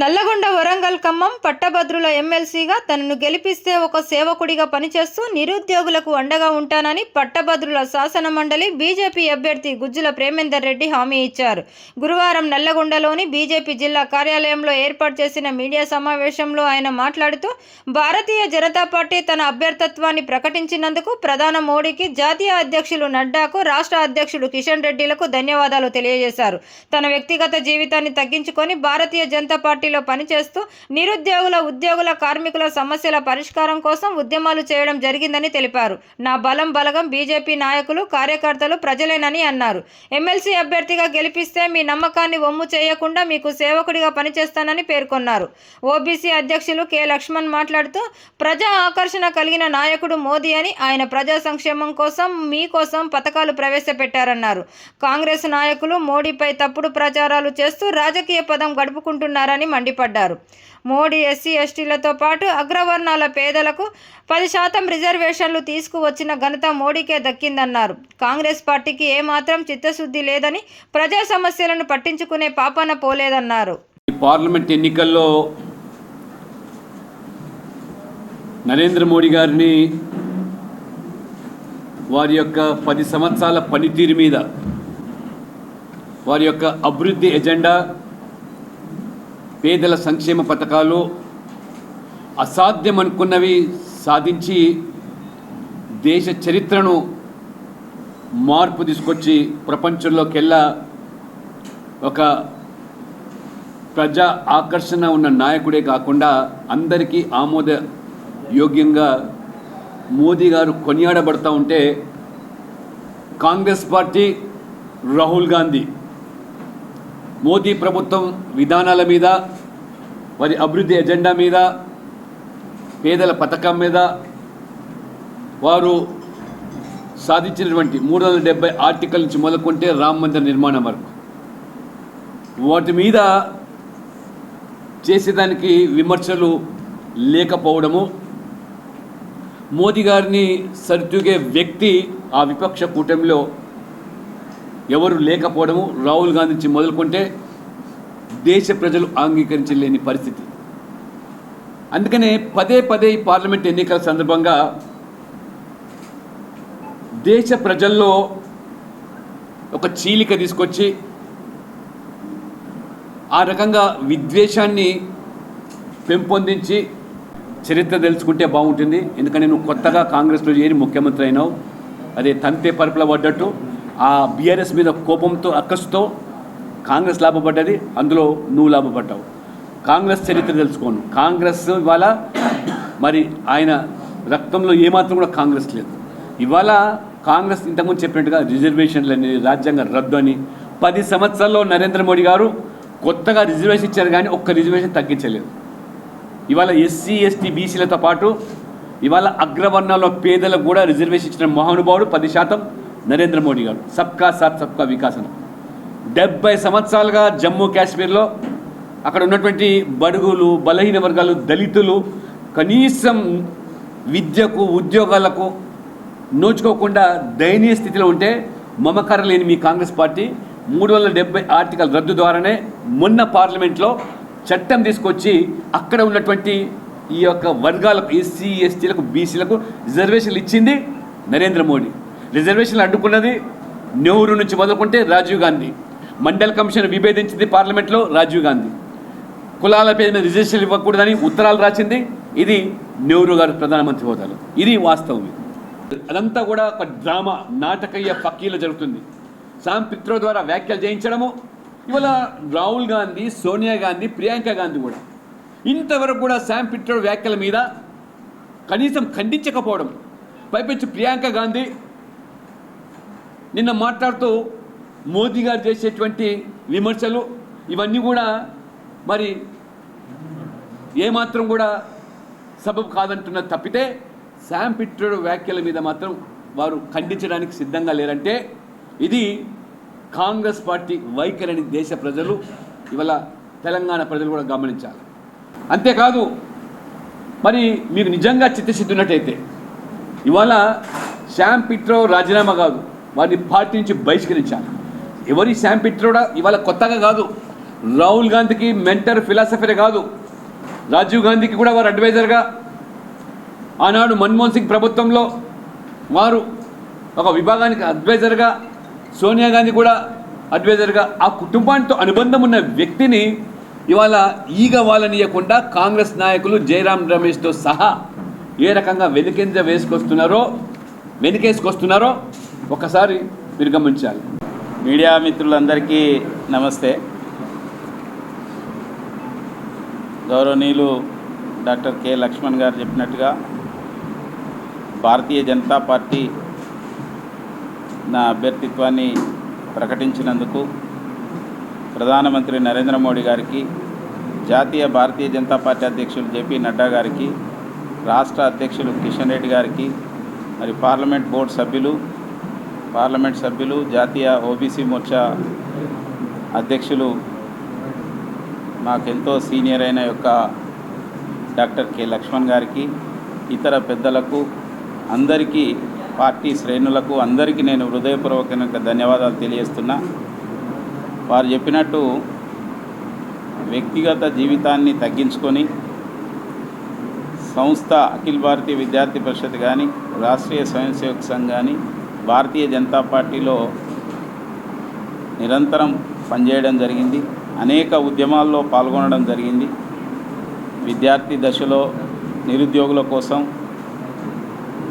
నల్లగొండ వరంగల్ ఖమ్మం పట్టభద్రుల ఎమ్మెల్సీగా తనను గెలిపిస్తే ఒక సేవకుడిగా పనిచేస్తూ నిరుద్యోగులకు అండగా ఉంటానని పట్టభద్రుల శాసన మండలి బీజేపీ అభ్యర్థి గుజ్జుల ప్రేమేందర్ రెడ్డి హామీ ఇచ్చారు. గురువారం నల్లగొండలోని బీజేపీ జిల్లా కార్యాలయంలో ఏర్పాటు చేసిన మీడియా సమావేశంలో ఆయన మాట్లాడుతూ భారతీయ జనతా పార్టీ తన అభ్యర్థత్వాన్ని ప్రకటించినందుకు ప్రధాన మోడీకి జాతీయ అధ్యక్షులు నడ్డాకు రాష్ట్ర అధ్యక్షుడు కిషన్ రెడ్డిలకు ధన్యవాదాలు తెలియజేశారు. తన వ్యక్తిగత జీవితాన్ని తగ్గించుకొని భారతీయ జనతా పార్టీ పార్టీలో పనిచేస్తూ నిరుద్యోగుల ఉద్యోగుల కార్మికుల సమస్యల పరిష్కారం కోసం ఉద్యమాలు చేయడం జరిగిందని తెలిపారు. నా బలం బలగం బీజేపీ నాయకులు కార్యకర్తలు ప్రజలేనని అన్నారు. ఎమ్మెల్సీ అభ్యర్థిగా గెలిపిస్తే మీ నమ్మకాన్ని ఒమ్ము చేయకుండా మీకు సేవకుడిగా పనిచేస్తానని పేర్కొన్నారు. ఓబీసీ అధ్యక్షులు కె. లక్ష్మణ్ మాట్లాడుతూ ప్రజా ఆకర్షణ కలిగిన నాయకుడు మోదీ అని ఆయన ప్రజా సంక్షేమం కోసం మీకోసం పథకాలు ప్రవేశపెట్టారన్నారు. కాంగ్రెస్ నాయకులు మోడీపై తప్పుడు ప్రచారాలు చేస్తూ రాజకీయ పదం గడుపుకుంటున్నారని మండిపడ్డారు. మోడీ ఎస్సీ ఎస్టీలతో పాటు అగ్రవర్ణాల పేదలకు పది శాతం రిజర్వేషన్లు తీసుకువచ్చిన ఘనత మోడీకే దక్కిందన్నారు. కాంగ్రెస్ పార్టీకి ఏమాత్రం చిత్తశుద్ధి లేదని ప్రజా సమస్యలను పట్టించుకునే పాపన పోలేదన్నారు. ఈ పార్లమెంట్ ఎన్నికల్లో నరేంద్ర మోడీ గారిని వారి యొక్క పది సంవత్సరాల పనితీరు మీద వారి యొక్క అభివృద్ధి ఎజెండా పేదల సంక్షేమ పథకాలు అసాధ్యం అనుకున్నవి సాధించి దేశ చరిత్రను మార్పు తీసుకొచ్చి ప్రపంచంలోకెల్లా ఒక ప్రజా ఆకర్షణ ఉన్న నాయకుడే కాకుండా అందరికీ ఆమోద యోగ్యంగా మోదీ గారు కొనియాడబడతా ఉంటే కాంగ్రెస్ పార్టీ రాహుల్ గాంధీ. మోదీ ప్రభుత్వం విధానాల మీద వారి అభివృద్ధి ఎజెండా మీద పేదల పథకం మీద వారు సాధించినటువంటి మూడు వందల డెబ్బై ఆర్టికల్ నుంచి మొదలుకుంటే రామ మందిర నిర్మాణం వరకు. వాటి మీద చేసేదానికి విమర్శలు లేకపోవడము మోదీ గారిని సరితూగే వ్యక్తి ఆ విపక్ష కూటమిలో ఎవరు లేకపోవడము రాహుల్ గాంధీ నుంచి మొదలుకుంటే దేశ ప్రజలు అంగీకరించలేని పరిస్థితి. అందుకనే పదే పదే ఈ పార్లమెంట్ ఎన్నికల సందర్భంగా దేశ ప్రజల్లో ఒక చీలిక తీసుకొచ్చి ఆ రకంగా విద్వేషాన్ని పెంపొందించి చరిత్ర తెలుసుకుంటే బాగుంటుంది. ఎందుకంటే నువ్వు కొత్తగా కాంగ్రెస్లో చేరి ముఖ్యమంత్రి అయినావు. అదే తంతే పరుపుల పడ్డట్టు. ఆ బీఆర్ఎస్ మీద కోపంతో అక్కసుతో కాంగ్రెస్ లాభపడ్డది అందులో నువ్వు లాభపడ్డావు. కాంగ్రెస్ చరిత్ర తెలుసుకోను. కాంగ్రెస్ ఇవాళ మరి ఆయన రక్తంలో ఏమాత్రం కూడా కాంగ్రెస్ లేదు. ఇవాళ కాంగ్రెస్ ఇంతకుముందు చెప్పినట్టుగా రిజర్వేషన్లు అని రాజ్యాంగ రద్దు అని పది సంవత్సరాల్లో నరేంద్ర మోడీ గారు కొత్తగా రిజర్వేషన్ ఇచ్చారు కానీ ఒక్క రిజర్వేషన్ తగ్గించలేదు. ఇవాళ ఎస్సీ ఎస్టీ బీసీలతో పాటు ఇవాళ అగ్రవర్ణాల్లో పేదలకు కూడా రిజర్వేషన్ ఇచ్చిన మహానుభావుడు పది శాతం నరేంద్ర మోడీ గారు. సబ్కా సాత్ సబ్కా వికాసం డెబ్బై సంవత్సరాలుగా జమ్మూ కాశ్మీర్లో అక్కడ ఉన్నటువంటి బడుగులు బలహీన వర్గాలు దళితులు కనీసం విద్యకు ఉద్యోగాలకు నోచుకోకుండా దయనీయ స్థితిలో ఉంటే మమకార లేని మీ కాంగ్రెస్ పార్టీ మూడు వందల డెబ్బై ఆర్టికల్ రద్దు ద్వారానే మొన్న పార్లమెంట్లో చట్టం తీసుకొచ్చి అక్కడ ఉన్నటువంటి ఈ యొక్క వర్గాలకు ఎస్సీ ఎస్టీలకు బీసీలకు రిజర్వేషన్లు ఇచ్చింది నరేంద్ర మోడీ. రిజర్వేషన్లు అడ్డుకున్నది నెహ్రూ నుంచి మొదలుకుంటే రాజీవ్ గాంధీ. మండల్ కమిషన్ విభేదించింది పార్లమెంట్లో రాజీవ్ గాంధీ. కులాల పేరు మీద ఇవ్వకూడదని ఉత్తరాలు రాసింది. ఇది నెహ్రూ గారు ప్రధానమంత్రి హోదాలో. ఇది వాస్తవం ఇది. అదంతా కూడా ఒక డ్రామా నాటకీయ పక్కీలో జరుగుతుంది. సామ్ పిత్రో ద్వారా వ్యాఖ్యలు చేయించడము ఇవాళ రాహుల్ గాంధీ సోనియా గాంధీ ప్రియాంక గాంధీ కూడా. ఇంతవరకు కూడా శామ్ పిట్రో వ్యాఖ్యల మీద కనీసం ఖండించకపోవడం పైపెచ్చి ప్రియాంక గాంధీ నిన్న మాట్లాడుతూ మోదీ గారు చేసేటువంటి విమర్శలు ఇవన్నీ కూడా మరి ఏమాత్రం కూడా సబబు కాదంటున్న తప్పితే శామ్ పిట్రోడ్ వ్యాఖ్యల మీద మాత్రం వారు ఖండించడానికి సిద్ధంగా లేరంటే ఇది కాంగ్రెస్ పార్టీ వైఖరిని దేశ ప్రజలు ఇవాళ తెలంగాణ ప్రజలు కూడా గమనించాలి. అంతేకాదు మరి మీకు నిజంగా చిత్తశుద్ధి ఉన్నట్టయితే ఇవాళ శామ్ పిట్రో రాజీనామా కాదు. వారిని పార్టీ నుంచి బహిష్కరించాలి. ఎవరి శ్యామ్ పిట్రోడా ఇవాళ కొత్తగా కాదు. రాహుల్ గాంధీకి మెంటర్ ఫిలాసఫరే కాదు. రాజీవ్ గాంధీకి కూడా వారు అడ్వైజర్గా ఆనాడు మన్మోహన్ సింగ్ ప్రభుత్వంలో వారు ఒక విభాగానికి అడ్వైజర్గా సోనియా గాంధీ కూడా అడ్వైజర్గా ఆ కుటుంబానితో అనుబంధం ఉన్న వ్యక్తిని ఇవాళ ఈగ వాళ్ళనియకుండా కాంగ్రెస్ నాయకులు జయరాం రమేష్తో సహా ఏ రకంగా వెనుకెంజ వేసుకొస్తున్నారో వెనుకేసుకొస్తున్నారో ఒకసారి మీరు గమనించాలి మీడియా మిత్రులందరికీ నమస్తే. గౌరవనీయులు డాక్టర్ కె లక్ష్మణ్ గారు చెప్పినట్టుగా భారతీయ జనతా పార్టీ నా అభ్యర్థిత్వాన్ని ప్రకటించినందుకు ప్రధానమంత్రి నరేంద్ర మోడీ గారికి జాతీయ భారతీయ జనతా పార్టీ అధ్యక్షులు జేపీ నడ్డా గారికి రాష్ట్ర అధ్యక్షులు కిషన్ రెడ్డి గారికి మరి పార్లమెంట్ బోర్డు సభ్యులు పార్లమెంట్ సభ్యులు జాతీయ ఓబీసీ మోర్చా అధ్యక్షులు మాకెంతో సీనియర్ అయిన యొక్క డాక్టర్ కె లక్ష్మణ్ గారికి ఇతర పెద్దలకు అందరికీ పార్టీ శ్రేణులకు అందరికీ నేను హృదయపూర్వకంగా ధన్యవాదాలు తెలియజేస్తున్నా. వారు చెప్పినట్టు వ్యక్తిగత జీవితాన్ని తగ్గించుకొని సంస్థ అఖిల భారతీయ విద్యార్థి పరిషత్ కానీ రాష్ట్రీయ స్వయం సేవక్ సంఘ్ కానీ భారతీయ జనతా పార్టీలో నిరంతరం పనిచేయడం జరిగింది. అనేక ఉద్యమాల్లో పాల్గొనడం జరిగింది. విద్యార్థి దశలో నిరుద్యోగుల కోసం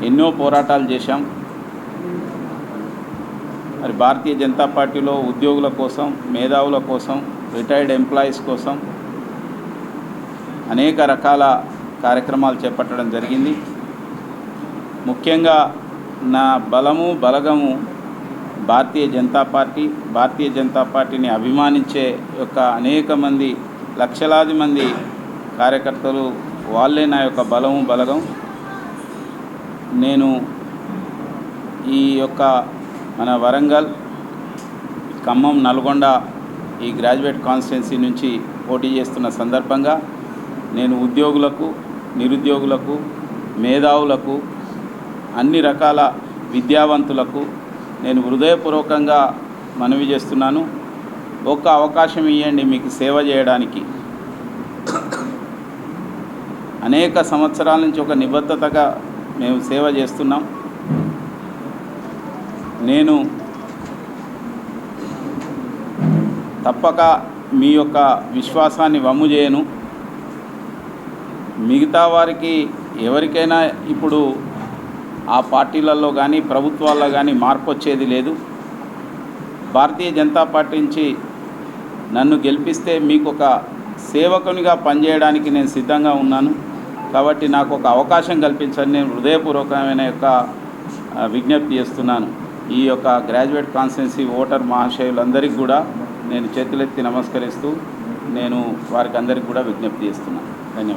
ఎన్నో పోరాటాలు చేశాం. మరి భారతీయ జనతా పార్టీలో ఉద్యోగుల కోసం మేధావుల కోసం రిటైర్డ్ ఎంప్లాయీస్ కోసం అనేక రకాల కార్యక్రమాలు చేపట్టడం జరిగింది. ముఖ్యంగా నా బలము బలగము భారతీయ జనతా పార్టీ భారతీయ జనతా పార్టీని అభిమానించే యొక్క అనేక మంది లక్షలాది మంది కార్యకర్తలు వాళ్ళే నా యొక్క బలము బలగం. నేను ఈ యొక్క మన వరంగల్ ఖమ్మం నల్గొండ ఈ గ్రాడ్యుయేట్ కాన్స్టిట్యున్సీ నుంచి పోటీ చేస్తున్న సందర్భంగా నేను ఉద్యోగులకు నిరుద్యోగులకు మేధావులకు అన్ని రకాల విద్యావంతులకు నేను హృదయపూర్వకంగా మనవి చేస్తున్నాను. ఒక అవకాశం ఇవ్వండి మీకు సేవ చేయడానికి. అనేక సంవత్సరాల నుంచి ఒక నిబద్ధతగా మేము సేవ చేస్తున్నాం. నేను తప్పక మీ యొక్క విశ్వాసాన్ని వమ్ము చేయను. మిగతా వారికి ఎవరికైనా ఇప్పుడు ఆ పార్టీలలో కానీ ప్రభుత్వాల్లో కానీ మార్పు వచ్చేది లేదు. భారతీయ జనతా పార్టీ నుంచి నన్ను గెలిపిస్తే మీకు ఒక సేవకునిగా పనిచేయడానికి నేను సిద్ధంగా ఉన్నాను. కాబట్టి నాకు ఒక అవకాశం కల్పించని నేను హృదయపూర్వకమైన యొక్క విజ్ఞప్తి చేస్తున్నాను. ఈ యొక్క గ్రాడ్యుయేట్ కాన్స్టెన్సీ ఓటర్ మహాశయులందరికీ కూడా నేను చేతులెత్తి నమస్కరిస్తూ నేను వారికి అందరికీ కూడా విజ్ఞప్తి చేస్తున్నాను. ధన్యవాదాలు.